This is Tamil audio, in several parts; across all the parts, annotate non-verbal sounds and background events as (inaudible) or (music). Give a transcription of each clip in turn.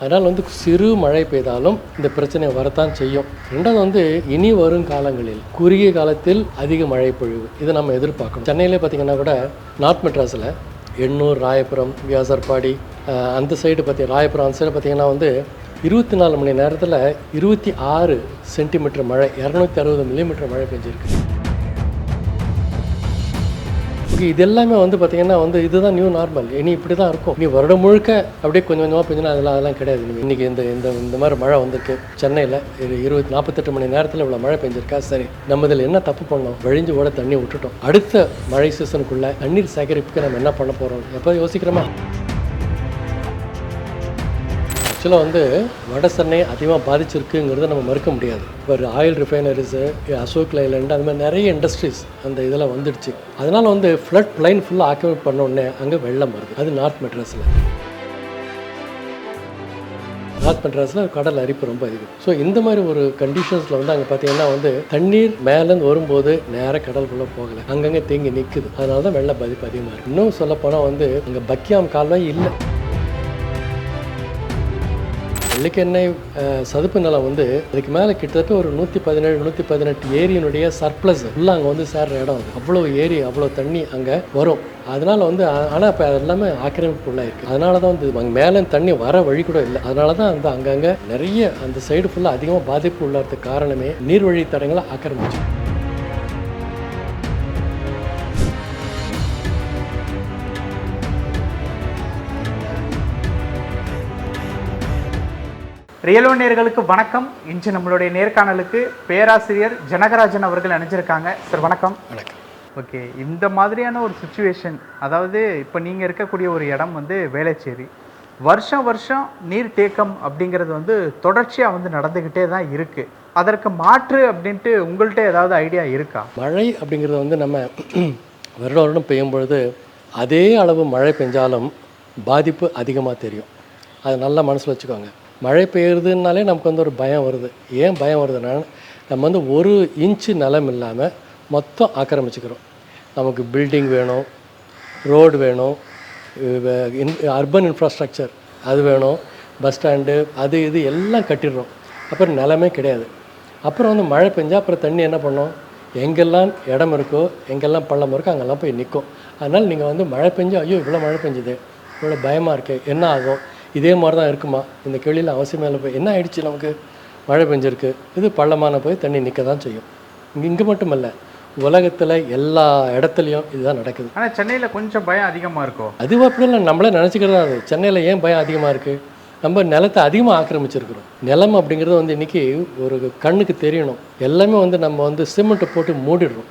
அதனால் வந்து சிறு மழை பெய்தாலும் இந்த பிரச்சனை வரத்தான் செய்யும். ரெண்டாவது வந்து இனி வரும் காலங்களில் குறுகிய காலத்தில் அதிக மழை பொழிவு. இதை நம்ம எதிர்பார்க்கணும். சென்னையிலே பார்த்தீங்கன்னா கூட நார்த் மெட்ராஸில் எண்ணூர் ராயபுரம் வியாசர்பாடி அந்த சைடு பார்த்தி ராயபுரம் அந்த சைடு பார்த்தீங்கன்னா வந்து இருபத்தி நாலு மணி நேரத்தில் இருபத்தி ஆறு சென்டிமீட்டர் மழை இரநூத்தி அறுபது மில்லிமீட்டர் மழை பெஞ்சிருக்கு. ஓகே இது எல்லாமே வந்து பார்த்தீங்கன்னா வந்து இதுதான் நியூ நார்மல் இனி இப்படி தான் இருக்கும். நீ வருடம் முழுக்க அப்படியே கொஞ்சம் கொஞ்சமாக பெஞ்சினா அதெல்லாம் அதெல்லாம் கிடையாது. இனிமே. இன்னைக்கு இந்த இந்த இந்த மாதிரி மழை வந்திருக்கு. சென்னையில் இருபத்தி நாற்பத்தெட்டு மணி நேரத்தில் இவ்வளோ மழை பெஞ்சிருக்கா? சரி நம்ம இதில் என்ன தப்பு பண்ணோம்? வழிஞ்சு ஓட தண்ணி விட்டுட்டோம். அடுத்த மழை சீசனுக்குள்ளே தண்ணீர் சேகரிப்புக்கு நம்ம என்ன பண்ண போகிறோம் எப்போ யோசிக்கிறோமா? ஆக்சுவலாக வந்து வட சென்னை அதிகமாக பாதிச்சிருக்குங்கிறத நம்ம மறுக்க முடியாது. இப்போ ஆயில் ரிஃபைனரிஸு அசோக் லைலண்ட் அந்த மாதிரி நிறைய இண்டஸ்ட்ரீஸ் அந்த இதில் வந்துடுச்சு. அதனால் வந்து ஃப்ளட் லைன் ஃபுல்லாக ஆக்கிரமிப் பண்ண உடனே அங்கே வெள்ளம் வருது. அது நார்த் மெட்ராஸில் நார்த் மெட்ராஸில் கடல் அரிப்பு ரொம்ப அதிகம். ஸோ இந்த மாதிரி ஒரு கண்டிஷன்ஸில் வந்து அங்கே பார்த்தீங்கன்னா வந்து தண்ணீர் மேலேருந்து வரும்போது நேராக கடலுக்குள்ளே போகலை. அங்கங்கே தேங்கி நிற்குது அதனால தான் வெள்ள பாதிப்பு அதிகமாக இருக்குது இன்னும் சொல்லப்போனால் வந்து அங்கே பக்கியாம் கால்வாய் இல்லை. வெள்ளிக்கெண்ணெய் சதுப்பு நிலம் வந்து அதுக்கு மேலே கிட்டத்தட்ட ஒரு நூற்றி பதினேழு நூற்றி பதினெட்டு ஏரியினுடைய சர்ப்ளஸ் ஃபுல்லாக அங்கே வந்து சேர்ற இடம் அது. அவ்வளோ ஏரி அவ்வளோ தண்ணி அங்கே வரும். அதனால் வந்து ஆனால் இப்போ எல்லாமே ஆக்கிரமிப்புள்ள இருக்குது அதனால தான் வந்து அங்கே மேலே தண்ணி வர வழி கூட இல்லை. அதனால தான் அந்த அங்கங்கே நிறைய அந்த சைடு ஃபுல்லாக அதிகமாக பாதிப்பு உள்ளதுக்கு காரணமே நீர்வழி தடங்களை ஆக்கிரமிச்சு. ரியலோ நேர்களுக்கு வணக்கம். இன்று நம்மளுடைய நேர்காணலுக்கு பேராசிரியர் ஜனகராஜன் அவர்கள் அணிஞ்சிருக்காங்க. சார் வணக்கம். வணக்கம். ஓகே இந்த மாதிரியான ஒரு சுச்சுவேஷன் அதாவது இப்போ நீங்கள் இருக்கக்கூடிய ஒரு இடம் வந்து வேளச்சேரி. வருஷம் வருஷம் நீர் தேக்கம் அப்படிங்கிறது வந்து தொடர்ச்சியாக வந்து நடந்துக்கிட்டே தான் இருக்குது அதற்கு மாற்று அப்படின்ட்டு உங்கள்கிட்ட ஏதாவது ஐடியா இருக்கா? மழை அப்படிங்கிறது வந்து நம்ம (clears throat) வருடம் வருடம் பெய்யும் பொழுது அதே அளவு மழை பெஞ்சாலும் பாதிப்பு அதிகமாக தெரியும். அதை நல்லா மனசில் வச்சுக்கோங்க. மழை பெய்யுறதுனாலே நமக்கு வந்து ஒரு பயம் வருது. ஏன் பயம் வருதுன்னா நம்ம வந்து ஒரு இன்ச்சு நிலம் இல்லாமல் மொத்தம் ஆக்கிரமிச்சுக்கிறோம். நமக்கு பில்டிங் வேணும் ரோடு வேணும் அர்பன் இன்ஃப்ராஸ்ட்ரக்சர் அது வேணும் பஸ் ஸ்டாண்டு அது இது எல்லாம் கட்டிடுறோம். அப்புறம் நிலமே கிடையாது. அப்புறம் வந்து மழை பெஞ்சால் அப்புறம் தண்ணி என்ன பண்ணும்? எங்கெல்லாம் இடம் இருக்கோ எங்கெல்லாம் பள்ளம் இருக்கோ அங்கெல்லாம் போய் நிற்கும் அதனால் நீங்கள் வந்து மழை பெஞ்சு ஐயோ இவ்வளோ மழை பெஞ்சுது. இவ்வளோ பயமாக இருக்குது என்ன ஆகும்? இதே மாதிரி தான் இருக்குமா? இந்த கேள்வியில் அவசியமே இல்லை. போய் என்ன ஆயிடுச்சு நமக்கு? மழை பெஞ்சிருக்கு. இது பள்ளமான போய் தண்ணி நிற்க தான் செய்யும். இங்கே இங்கே மட்டும் இல்லை. உலகத்தில் எல்லா இடத்துலையும் இதுதான் நடக்குது. ஆனால் சென்னையில் கொஞ்சம் பயம் அதிகமாக இருக்கும் அது அப்படி இல்லை. நம்மளே நினச்சிக்கிறதா அது. சென்னையில் ஏன் பயம் அதிகமாக இருக்குது நம்ம நிலத்தை அதிகமாக ஆக்கிரமிச்சிருக்கிறோம். நிலம் அப்படிங்கிறது வந்து இன்றைக்கி ஒரு கண்ணுக்கு தெரியணும். எல்லாமே வந்து நம்ம வந்து சிமெண்ட்டை போட்டு மூடிடுறோம்.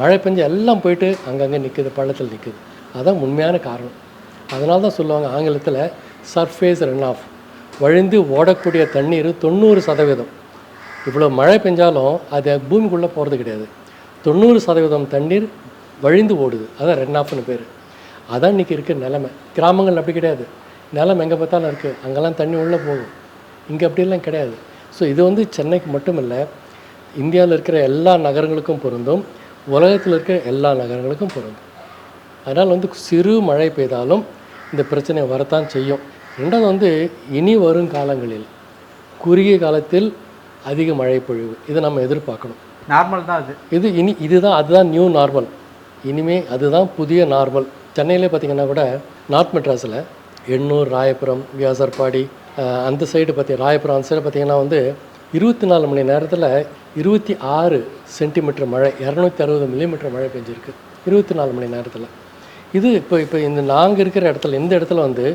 மழை பெஞ்சு எல்லாம் போயிட்டு அங்கங்கே நிற்குது பள்ளத்தில் நிற்குது அதான் உண்மையான காரணம். அதனால தான் சொல்லுவாங்க ஆங்கிலத்தில் சர்ஃபேஸ் ரன் ஆஃப் வழிந்து ஓடக்கூடிய தண்ணீர் தொண்ணூறு சதவீதம். இவ்வளோ மழை பெஞ்சாலும் அது பூமிக்குள்ளே போகிறது கிடையாது. தொண்ணூறு சதவீதம் தண்ணீர் வழிந்து ஓடுது. அதான் ரன் ஆஃப்னு பேர். அதான் இன்றைக்கி இருக்க நிலமை. கிராமங்கள் அப்படி கிடையாது. நிலம் எங்கே பார்த்தாலும் இருக்குது அங்கெல்லாம் தண்ணி உள்ளே போகும். இங்கே அப்படிலாம் கிடையாது. ஸோ இது வந்து சென்னைக்கு மட்டும் இல்லை இந்தியாவில் இருக்கிற எல்லா நகரங்களுக்கும் பொருந்தும். உலகத்தில் இருக்கிற எல்லா நகரங்களுக்கும் பொருந்தும். அதனால் வந்து சிறு மழை பெய்தாலும் இந்த பிரச்சனை வரத்தான் செய்யும். ரெண்டாவது வந்து இனி வரும் காலங்களில் குறுகிய காலத்தில் அதிக மழை பொழிவு இதை நம்ம எதிர்பார்க்கணும். நார்மல் தான் அது. இது இனி இதுதான் அதுதான் நியூ நார்மல் இனிமே அதுதான் புதிய நார்மல் சென்னையிலே பார்த்தீங்கன்னா கூட நார்த் மெட்ராஸில் எண்ணூர் ராயபுரம் வியாசர்பாடி அந்த சைடு பார்த்தி ராயபுரம் அந்த சைடு பார்த்தீங்கன்னா வந்து இருபத்தி நாலு மணி நேரத்தில் இருபத்தி ஆறு சென்டிமீட்டர் மழை இரநூத்தி அறுபது மில்லிமீட்டர் மழை பெஞ்சிருக்கு. இருபத்தி நாலு மணி நேரத்தில். இது இப்போ இப்போ இந்த நாங்கள் இருக்கிற இடத்துல இந்த இடத்துல வந்து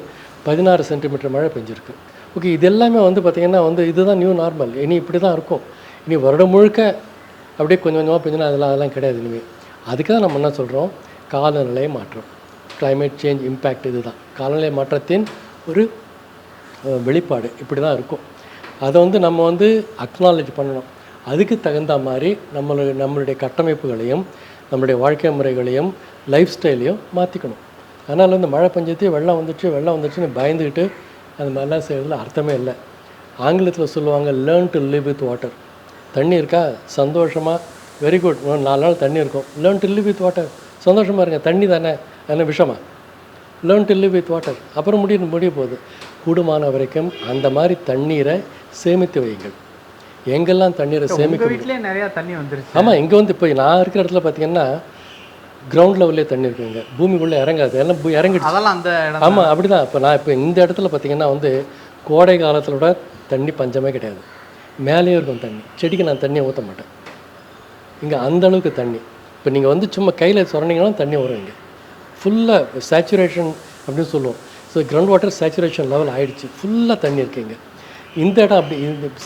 பதினாறு சென்டிமீட்டர் மழை பெஞ்சிருக்கு. ஓகே இது எல்லாமே வந்து பார்த்திங்கன்னா வந்து இதுதான் நியூ நார்மல் இனி இப்படி தான் இருக்கும். இனி வருடம் முழுக்க அப்படியே கொஞ்சம் கொஞ்சமாக பெஞ்சினா அதெல்லாம் அதெல்லாம் கிடையாது இனிமேல் அதுக்கு தான் நம்ம என்ன சொல்கிறோம் காலநிலை மாற்றம் கிளைமேட் சேஞ்ச் இம்பேக்ட் இதுதான். காலநிலை மாற்றத்தின் ஒரு வெளிப்பாடு இப்படி தான் இருக்கும். அதை வந்து நம்ம வந்து அக்னாலேஜ் பண்ணணும். அதுக்கு தகுந்த மாதிரி நம்மளுடைய நம்மளுடைய கட்டமைப்புகளையும் நம்மளுடைய வாழ்க்கை முறைகளையும் லைஃப் ஸ்டைலையும் மாற்றிக்கணும் அதனால் வந்து மழை பெஞ்சது வெள்ளம் வந்துச்சு வெள்ளம் வந்துச்சுன்னு பயந்துக்கிட்டு அந்த மாதிரிலாம் செய்கிறதுல அர்த்தமே இல்லை. ஆங்கிலத்தில் சொல்லுவாங்க learn to live with water தண்ணி இருக்கா? சந்தோஷமாக வெரி குட் நாலு நாள் தண்ணி இருக்கும். Learn to live with water சந்தோஷமாக இருங்க தண்ணி தானே? அதெல்லாம் விஷமா? Learn to live with water அப்புறம் முடிய முடிய போகுது. கூடுமான வரைக்கும் அந்த மாதிரி தண்ணீரை சேமித்து வையுங்கள். எங்கெல்லாம் தண்ணீரை சேமிக்க வீட்லயே நிறைய தண்ணி வந்துருச்சு. ஆமாம் இங்கே வந்து இப்போ நான் இருக்கிற இடத்துல பார்த்தீங்கன்னா கிரவுண்ட் லெவல்லே தண்ணி இருக்குங்க. பூமிக்குள்ளே இறங்காது. எல்லாம் இறங்கிடுச்சு. அதெல்லாம் அந்த இடம் ஆமாம் அப்படி தான் இப்போ நான் இப்போ இந்த இடத்துல பார்த்தீங்கன்னா வந்து கோடை காலத்தில் விட தண்ணி பஞ்சமே கிடையாது. மேலேயே இருக்கும் தண்ணி. செடிக்கு நான் தண்ணியை ஊற்ற மாட்டேன். இங்கே அந்த அளவுக்கு தண்ணி. இப்போ நீங்கள் வந்து சும்மா கையில் சொன்னீங்கன்னா தண்ணி வரும் இங்கே. ஃபுல்லாக சேச்சுரேஷன் அப்படின்னு சொல்லுவோம். So ground water saturation level ஆயிடுச்சு. ஃபுல்லாக தண்ணி இருக்குங்க இந்த இடம் அப்படி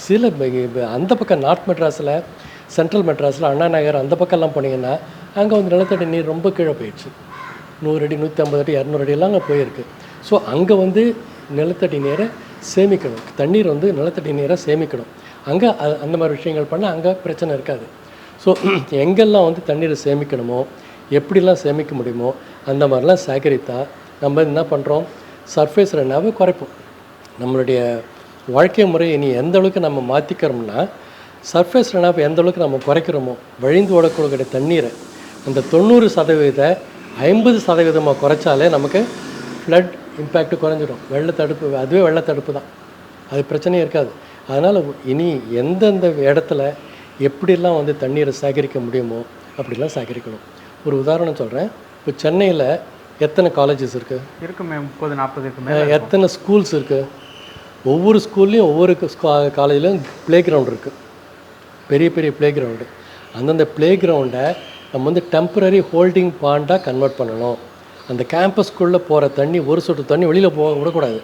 சில அந்த பக்கம் நார்த் மெட்ராஸில் சென்ட்ரல் மெட்ராஸில் அண்ணா நகர் அந்த பக்கம்லாம் போனீங்கன்னா அங்கே வந்து நிலத்தடி நீர் ரொம்ப கீழே போயிடுச்சு. நூறு அடி நூற்றி ஐம்பது அடி இரநூறு அடியெல்லாம் அங்கே போயிருக்கு. ஸோ அங்கே வந்து நிலத்தடி நீரை சேமிக்கணும். தண்ணீர் வந்து நிலத்தடி நீரை சேமிக்கணும். அங்கே அந்த மாதிரி விஷயங்கள் பண்ணால் அங்கே பிரச்சனை இருக்காது. ஸோ (clears throat) எங்கெல்லாம் வந்து தண்ணீரை சேமிக்கணுமோ எப்படிலாம் சேமிக்க முடியுமோ அந்த மாதிரிலாம் சேகரித்தா நம்ம என்ன பண்ணுறோம் சர்ஃபேஸ் ரெண்டாவே குறைப்போம். நம்மளுடைய வாழ்க்கை முறையை இனி எந்த அளவுக்கு நம்ம மாற்றிக்கிறோம்னா சர்ஃபேஸ் ரெண்டாவை எந்த அளவுக்கு நம்ம குறைக்கிறோமோ வழிந்து ஓடக்கூடிய தண்ணீரை அந்த தொண்ணூறு சதவீத ஐம்பது சதவீதமாக குறைச்சாலே நமக்கு ஃப்ளட் இம்பேக்ட் குறைஞ்சிடும். வெள்ள தடுப்பு அதுவே வெள்ள தடுப்பு தான். அது பிரச்சனையே இருக்காது. அதனால் இனி எந்தெந்த இடத்துல எப்படிலாம் வந்து தண்ணீரை சேகரிக்க முடியுமோ அப்படிலாம் சேகரிக்கணும். ஒரு உதாரணம் சொல்கிறேன் இப்போ சென்னையில் எத்தனை காலேஜஸ் இருக்குது இருக்குமே முப்பது நாற்பதுக்கு மேல எத்தனை ஸ்கூல்ஸ் இருக்குது ஒவ்வொரு ஸ்கூல்லையும் ஒவ்வொரு காலேஜ்லையும் ப்ளே கிரவுண்ட் இருக்குது பெரிய பெரிய ப்ளே கிரவுண்டு அந்தந்த ப்ளே கிரவுண்டை நம்ம வந்து டெம்பரரி ஹோல்டிங் பாண்டாக கன்வெர்ட் பண்ணணும். அந்த கேம்பஸ்குள்ளே போகிற தண்ணி ஒரு சொட்டு தண்ணி வெளியில் போக விடக்கூடாது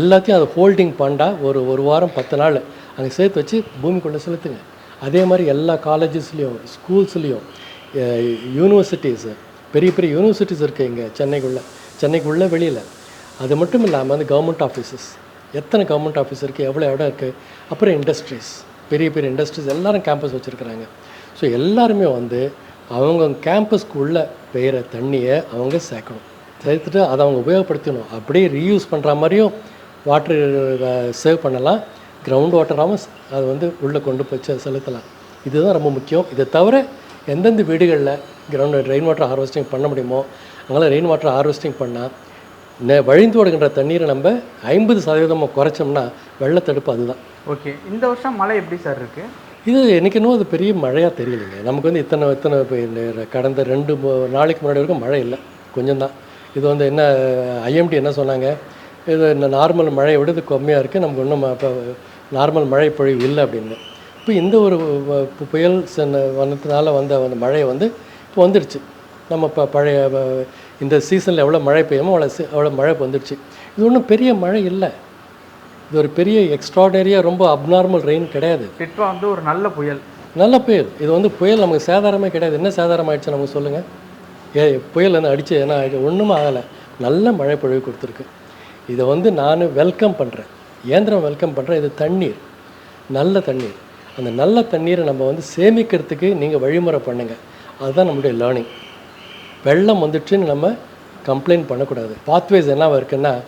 எல்லாத்தையும் அது ஹோல்டிங் பாண்டாக ஒரு ஒரு வாரம் பத்து நாள் அங்கே சேர்த்து வச்சு பூமிக்குள்ளே செலுத்துங்க. அதே மாதிரி எல்லா காலேஜஸ்லேயும் ஸ்கூல்ஸ்லேயும் யூனிவர்சிட்டிஸு பெரிய பெரிய யூனிவர்சிட்டிஸ் இருக்குது இங்கே சென்னைக்குள்ளே. சென்னைக்குள்ளே வெளியில். அது மட்டும் இல்லாமல் வந்து கவர்மெண்ட் ஆஃபீஸஸ் எத்தனை கவர்மெண்ட் ஆஃபீஸ் இருக்குது எவ்வளோ இடம் இருக்குது அப்புறம் இண்டஸ்ட்ரீஸ் பெரிய பெரிய இண்டஸ்ட்ரீஸ் எல்லாரும் கேம்பஸ் வச்சுருக்குறாங்க. ஸோ எல்லாருமே வந்து அவங்க கேம்பஸ்க்குள்ளே பெய்கிற தண்ணியை அவங்க சேர்க்கணும். சேர்த்துட்டு அதை அவங்க உபயோகப்படுத்தணும். அப்படியே ரீயூஸ் பண்ணுற மாதிரியும் வாட்டர் சேவ் பண்ணலாம். கிரவுண்ட் வாட்டராகவும் அதை வந்து உள்ளே கொண்டு போய் செலுத்தலாம். இதுதான் ரொம்ப முக்கியம். இதை தவிர எந்தெந்த வீடுகளில் கிரவுண்ட் ரெயின் வாட்டர் ஹார்வெஸ்டிங் பண்ண முடியுமோ அங்கெல்லாம் ரெயின் வாட்டர் ஹார்வெஸ்டிங் பண்ணால் வழிந்து ஓடுகின்ற தண்ணீரை நம்ம ஐம்பது சதவீதமாக குறைச்சோம்னா வெள்ளத்தடுப்பு அதுதான். ஓகே. இந்த வருஷம் மழை எப்படி சார் இருக்கு? இது எனக்கு இன்னும் அது பெரிய மழையாக தெரியலைங்க. நமக்கு வந்து இத்தனை இத்தனை கடந்த ரெண்டு நாளைக்கு முன்னாடி வரைக்கும் மழை இல்லை. கொஞ்சம் தான். இது வந்து என்ன ஐஎம்டி என்ன சொன்னாங்க? இது நார்மல் மழையை விட இது கம்மியாக இருக்குது நமக்கு இன்னும் இப்போ நார்மல் மழை பொழிவு இல்லை அப்படின்னு. இப்போ இந்த ஒரு புயல் சென்ன வந்ததுனால வந்த அந்த மழை வந்து இப்போ வந்துடுச்சு நம்ம இப்போ பழைய இந்த சீசனில் எவ்வளோ மழை பெய்யுமோ அவ்வளோ அவ்வளோ மழை வந்துடுச்சு. இது ஒன்றும் பெரிய மழை இல்லை. இது ஒரு பெரிய எக்ஸ்ட்ராடரியாக ரொம்ப அப்நார்மல் ரெயின் கிடையாது. டிட்வா வந்து ஒரு நல்ல புயல். நல்ல புயல். இது வந்து புயல் நமக்கு சேதாரமே கிடையாது. என்ன சேதாரம் ஆயிடுச்சு நமக்கு சொல்லுங்கள் ஏ புயல் வந்து அடிச்சு என்ன ஆயிடுச்சு? ஒன்றும் ஆகலை. நல்ல மழை பொழிவு கொடுத்துருக்கு. இதை வந்து நான் வெல்கம் பண்ணுறேன் இயந்திரம் வெல்கம் பண்ணுறேன் இது தண்ணீர். நல்ல தண்ணீர். அந்த நல்ல தண்ணீரை நம்ம வந்து சேமிக்கிறதுக்கு நீங்கள் வழிமுறை பண்ணுங்கள் அதுதான் நம்முடைய லேர்னிங் வெள்ளம் வந்துடுச்சுன்னு நம்ம கம்ப்ளைண்ட் பண்ணக்கூடாது. பாத்வேஸ் என்னவா இருக்குன்னா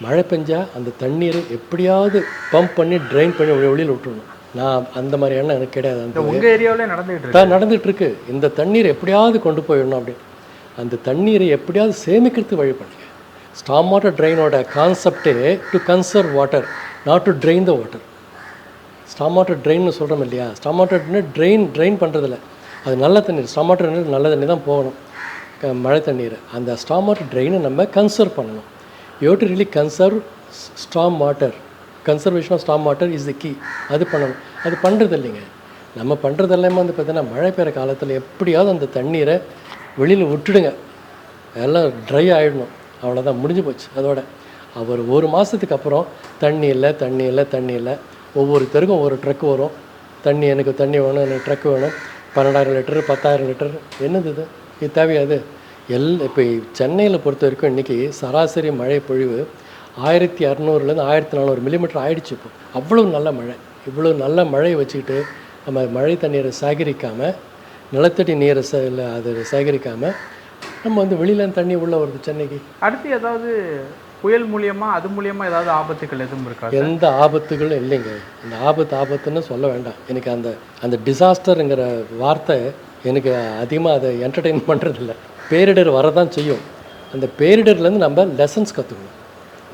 மழை பெஞ்சா அந்த தண்ணீரை எப்படியாவது பம்ப் பண்ணி ட்ரைன் பண்ணி வெளி- வெளியில் விட்டுறணும். நான் அந்த மாதிரி எண்ணம் எனக்கு கிடையாது அந்த உங்க ஏரியாவிலே நடந்துகிட்டு நடந்துட்டு இருக்கு இந்த தண்ணீர் எப்படியாவது கொண்டு போயிடணும் அப்படின்னு. அந்த தண்ணீரை எப்படியாவது சேமிக்கிறதுக்கு வழி பண்ணுங்க. ஸ்டாம் வாட்டர் ட்ரெயினோட கான்செப்டே to conserve water not to drain the water storm water ட்ரெயின்னு சொல்கிறோம் இல்லையா? ஸ்டாம் வாட்டர்னு ட்ரெயின் ட்ரெயின் பண்ணுறதில்ல அது நல்ல தண்ணீர். ஸ்டாம் வாட்டர் நல்ல தண்ணி தான் போகணும். மழை தண்ணீர். அந்த ஸ்டாம் வாட்டர் ட்ரெயினை நம்ம கன்சர்வ் பண்ணணும். You to really conserve storm water conservation of storm water is the key அது பண்ணணும். அது பண்ணுறது இல்லைங்க. நம்ம பண்ணுறது எல்லாமே வந்து பார்த்தீங்கன்னா மழை பெய்கிற காலத்தில் எப்படியாவது அந்த தண்ணீரை வெளியில் விட்டுடுங்க. எல்லாம் ட்ரை ஆகிடணும் அவ்வளோதான் முடிஞ்சு போச்சு அதோட. அவர் ஒரு மாதத்துக்கு அப்புறம் தண்ணி இல்லை தண்ணி இல்லை தண்ணி இல்லை. ஒவ்வொருத்தருக்கும் ஒவ்வொரு ட்ரக் வரும். தண்ணி எனக்கு தண்ணி வேணும் எனக்கு ட்ரக் வேணும். பன்னெண்டாயிரம் லிட்டர் பத்தாயிரம் லிட்டர். என்னது இது? இது தேவையாது எல் இப்போ சென்னையில் பொறுத்த வரைக்கும் இன்றைக்கி சராசரி மழை பொழிவு ஆயிரத்தி இரநூறுலேருந்து ஆயிரத்தி நானூறு மில்லிமீட்டர் ஆயிடுச்சு இப்போ. அவ்வளோ நல்ல மழை. இவ்வளோ நல்ல மழையை வச்சுக்கிட்டு நம்ம மழை தண்ணீரை சேகரிக்காமல் நிலத்தடி நீரை சே இல்லை அதை சேகரிக்காமல் நம்ம வந்து வெளியில தண்ணி உள்ள வருது சென்னைக்கு. அடுத்து ஏதாவது புயல் மூலியமா அது மூலியமா ஏதாவது ஆபத்துகள் எதுவும் இருக்கா எந்த ஆபத்துகளும் இல்லைங்க. இந்த ஆபத்து ஆபத்துன்னு சொல்ல வேண்டாம். எனக்கு அந்த அந்த டிசாஸ்டருங்கிற வார்த்தை எனக்கு அதிகமாக அதை என்டர்டெயின் பண்ணுறதில்ல பேரிடர் வரதான் செய்யும். அந்த பேரிடர்லேருந்து நம்ம லெசன்ஸ் கற்றுக்கணும்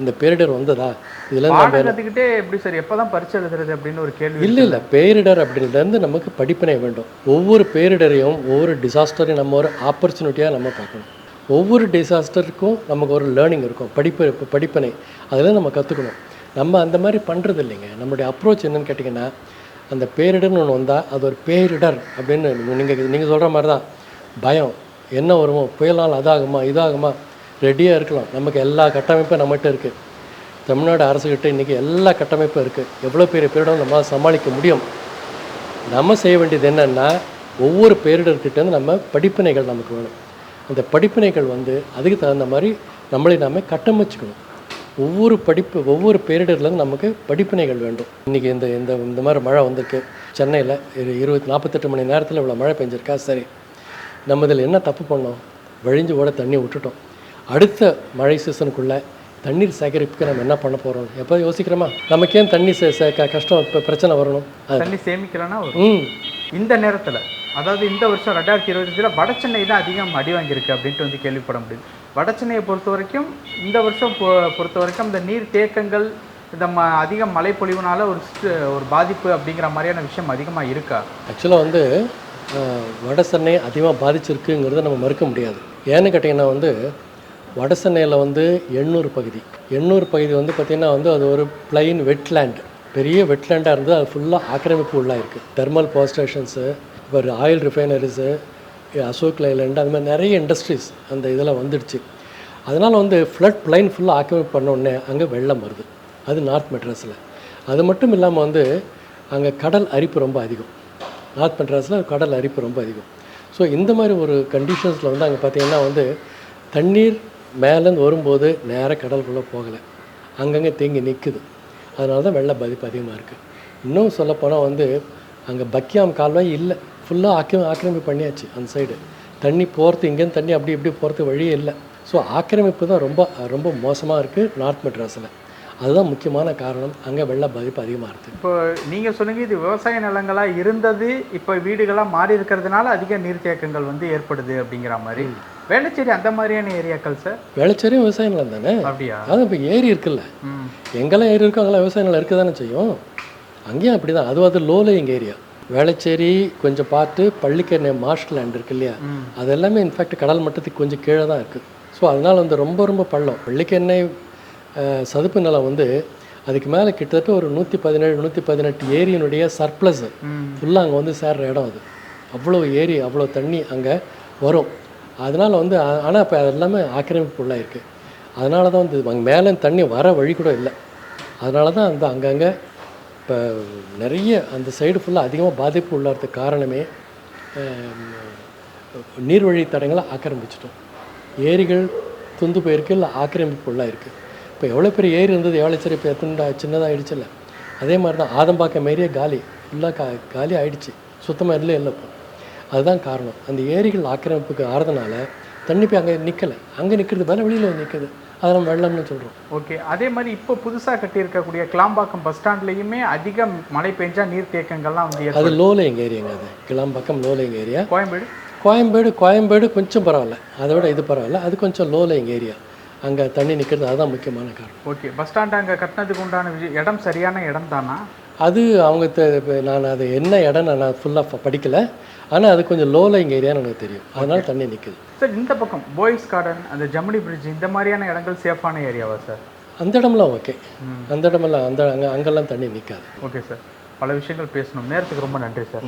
இந்த பேரிடர் வந்ததா? இதில் நம்ம கற்றுக்கிட்டே எப்படி சார் எப்போ தான் பரிச்சை எழுதுறது அப்படின்னு ஒரு கேள்வி இல்லை இல்லை. பேரிடர் அப்படின்றது நமக்கு படிப்பினை வேண்டும். ஒவ்வொரு பேரிடரையும் ஒவ்வொரு டிசாஸ்டரையும் நம்ம ஒரு ஆப்பர்ச்சுனிட்டியாக நம்ம பார்க்கணும். ஒவ்வொரு டிசாஸ்டருக்கும் நமக்கு ஒரு லேர்னிங் இருக்கும். படிப்பு படிப்பினை. அதில் நம்ம கற்றுக்கணும் நம்ம அந்த மாதிரி பண்ணுறது இல்லைங்க. நம்மளுடைய அப்ரோச் என்னன்னு கேட்டிங்கன்னா அந்த பேரிடர்னு ஒன்று வந்தால் அது ஒரு பேரிடர் அப்படின்னு நீங்கள் நீங்கள் சொல்கிற மாதிரி தான் பயம். என்ன வருமோ புயலால் அதாகுமா இதாகுமா ரெடியாக இருக்கலாம். நமக்கு எல்லா கட்டமைப்பும் நம்மகிட்ட இருக்குது தமிழ்நாடு அரசுக்கிட்ட இன்றைக்கி எல்லா கட்டமைப்பும் இருக்குது எவ்வளோ பெரிய பேரிடம் நம்ம சமாளிக்க முடியும்? நம்ம செய்ய வேண்டியது என்னென்னா ஒவ்வொரு பேரிடர்கிட்டேருந்து நம்ம படிப்பினைகள் நமக்கு வேணும். அந்த படிப்பினைகள் வந்து அதுக்கு தகுந்த மாதிரி நம்மளை நாம் கட்டமைச்சுக்கணும். ஒவ்வொரு படிப்பு ஒவ்வொரு பேரிடர்லேருந்து நமக்கு படிப்பினைகள் வேண்டும். இன்றைக்கி இந்த இந்த இந்த மாதிரி மழை வந்திருக்கு. சென்னையில் இரு இருபத்தி நாற்பத்தெட்டு மணி நேரத்தில் இவ்வளோ மழை பெஞ்சிருக்கா? சரி. நம்ம இதில் என்ன தப்பு பண்ணோம்? வழிஞ்சு ஓட தண்ணி விட்டுட்டோம். அடுத்த மழை சீசனுக்குள்ளே தண்ணீர் சேகரிப்புக்கு நம்ம என்ன பண்ண போகிறோம் எப்போ யோசிக்கிறோமா? நமக்கு ஏன் தண்ணி சே சே- க- கஷ்டம் இப்போ பிரச்சனை வரணும்? தண்ணி சேமிக்கலன்னா ம். இந்த நேரத்தில் அதாவது இந்த வருஷம் ரெண்டாயிரத்தி இருபத்தஞ்சில் வட சென்னை தான் அதிகம் அடி வாங்கியிருக்கு அப்படின்ட்டு வந்து கேள்விப்பட முடியுது. வட சென்னையை பொறுத்த வரைக்கும் இந்த வருஷம் பொறுத்த வரைக்கும் இந்த நீர் தேக்கங்கள் இந்த ம அதிக மழை பொழிவுனால ஒரு ஒரு பாதிப்பு அப்படிங்கிற மாதிரியான விஷயம் அதிகமாக இருக்கா? ஆக்சுவலாக வந்து வட சென்னை அதிகமாக பாதிச்சிருக்குங்கிறத நம்ம மறுக்க முடியாது. ஏன்னு கேட்டிங்கன்னா வந்து வட சென்னையில் வந்து எண்ணூர் பகுதி. எண்ணூர் பகுதி வந்து பார்த்திங்கன்னா வந்து அது ஒரு பிளைன் வெட்லேண்ட் பெரிய வெட்லேண்டாக இருந்து அது ஃபுல்லாக ஆக்கிரமிப்பு உள்ளாக இருக்குது தெர்மல் பவர் ஸ்டேஷன்ஸு இப்போ ஆயில் ரிஃபைனரிஸு அசோக் லைலேண்டு அது மாதிரி நிறைய இண்டஸ்ட்ரீஸ் அந்த இதில் வந்துடுச்சு. அதனால் வந்து ஃப்ளட் பிளைன் ஃபுல்லாக ஆக்கிரமிப்பு பண்ண உடனே அங்கே வெள்ளம் வருது. அது நார்த் மெட்ராஸில் அது மட்டும் இல்லாமல் வந்து அங்கே கடல் அரிப்பு ரொம்ப அதிகம். நார்த் மெட்ராஸில் கடல் அரிப்பு ரொம்ப அதிகம். ஸோ இந்த மாதிரி ஒரு கண்டிஷன்ஸில் வந்து அங்கே பார்த்தீங்கன்னா வந்து தண்ணீர் மேலேருந்து வரும்போது நேராக கடலுக்குள்ளே போகலை. அங்கங்கே தேங்கி நிற்குது அதனால தான் வெள்ள பாதிப்பு அதிகமாக இருக்குது இன்னும் சொல்லப்போனால் வந்து அங்கே பக்கியாம் கால்வாய் இல்லை. ஃபுல்லாக ஆக்கிரமி ஆக்கிரமிப்பு பண்ணியாச்சு அந்த சைடு தண்ணி போகிறது இங்கேருந்து தண்ணி அப்படி இப்படி போகிறது வழியே இல்லை. ஸோ ஆக்கிரமிப்பு தான் ரொம்ப ரொம்ப மோசமாக இருக்குது நார்த் மெட்ராஸில் அதுதான் முக்கியமான காரணம். அங்கே வெள்ள பாதிப்பு அதிகமாக இருக்குது இப்போ நீங்கள் சொன்னீங்க இது விவசாய நிலங்களாக இருந்தது இப்போ வீடுகளாக மாறி இருக்கிறதுனால அதிக நீர்த்தேக்கங்கள் வந்து ஏற்படுது அப்படிங்கிற மாதிரி. வேளச்சேரி அந்த மாதிரியான ஏரியாக்கள் சார் வேளச்சேரியும் விவசாய நிலம் தானே? அப்படியா? அதான் இப்போ ஏரி இருக்குல்ல. எங்கெல்லாம் ஏரி இருக்கோ அங்கெல்லாம் விவசாய நிலம் இருக்க தானே செய்யும்? அங்கேயும் அப்படி தான் அதுவும் அது லோல எங்கள் ஏரியா. வேளச்சேரி கொஞ்சம் பார்த்து பள்ளிக்கரணை மார்ஷ் லேண்ட் இருக்கு இல்லையா. அது எல்லாமே இன்ஃபேக்ட் கடல் மட்டத்துக்கு கொஞ்சம் கீழே தான் இருக்குது ஸோ அதனால் வந்து ரொம்ப ரொம்ப பள்ளம். பள்ளிக்கெண்ணெய் அஹ், சதுப்பு நிலம் வந்து அதுக்கு மேலே கிட்டத்தட்ட ஒரு நூற்றி பதினேழு நூற்றி பதினெட்டு ஏரியினுடைய சர்ப்ளஸ் ஃபுல்லாக அங்கே வந்து சேர்ற இடம் அது. அவ்வளோ ஏரி அவ்வளோ தண்ணி அங்கே வரும். அதனால் வந்து ஆனால் இப்போ எல்லாமே ஆக்கிரமிப்பு உள்ளாக இருக்குது அதனால தான் வந்து அங்கே மேலே தண்ணி வர வழி கூட இல்லை. அதனால தான் அந்த அங்கங்கே இப்போ நிறைய அந்த சைடு ஃபுல்லாக அதிகமாக பாதிப்பு உள்ளாகிறதுக்கு காரணமே நீர்வழி தடங்களை ஆக்கிரமிச்சிட்டோம். ஏரிகள் துந்து போயிருக்கு இல்லை ஆக்கிரமிப்பு உள்ளாக இருக்குது இப்போ எவ்வளோ பெரிய ஏரி இருந்தது? எவ்வளோ சரி இப்போ எத்தனை சின்னதாகிடுச்சுல்ல அதே மாதிரி தான் ஆதம்பாக்கம் ஏரியா காலி. ஃபுல்லாக கா காலி ஆயிடுச்சு. சுத்தமாக இல்லை இல்லை இப்போ. அதுதான் காரணம். அந்த ஏரிகள் ஆக்கிரமிப்புக்கு ஆறதுனால தண்ணி போய் அங்கே நிற்கலை அங்கே நிற்கிறது மேலே வெளியில் வந்து நிற்குது அதை நம்ம வெள்ளம்னு சொல்கிறோம் ஓகே. அதே மாதிரி இப்போ புதுசாக கட்டியிருக்கக்கூடிய கிளாம்பாக்கம் பஸ் ஸ்டாண்ட்லேயுமே அதிக மழை பெஞ்சா நீர்த்தேக்கங்கள்லாம் வந்து அது லோல எங்கள் ஏரியாங்க அது. கிளாம்பாக்கம் லோல எங்கள் ஏரியா. கோயம்பேடு? கோயம்பேடு கோயம்பேடு கொஞ்சம் பரவாயில்ல. அதை விட இது பரவாயில்ல. அது கொஞ்சம் லோல எங்கள் ஏரியா. அங்கே தண்ணி நிற்கிறது அதுதான் முக்கியமான காரணம். ஓகே பஸ் ஸ்டாண்ட் அங்கே கட்டினதுக்கு உண்டான விஷயம் இடம் சரியான இடம் தானா? அது அவங்க நான் அது என்ன இடம் நான் ஃபுல்லாக படிக்கலை. ஆனால் அது கொஞ்சம் லோல எங்கள் ஏரியான்னு எனக்கு தெரியும். அதனால தண்ணி நிற்குது சார் இந்த பக்கம் பாய்ஸ் கார்டன் அந்த ஜமுனி பிரிட்ஜ் இந்த மாதிரியான இடங்கள் சேஃபான ஏரியாவா சார்? அந்த இடமெல்லாம் ஓகே அந்த இடமெல்லாம் அந்த அங்கே அங்கெல்லாம் தண்ணி நிற்காது ஓகே சார் பல விஷயங்கள் பேசணும். நேரத்துக்கு ரொம்ப நன்றி சார்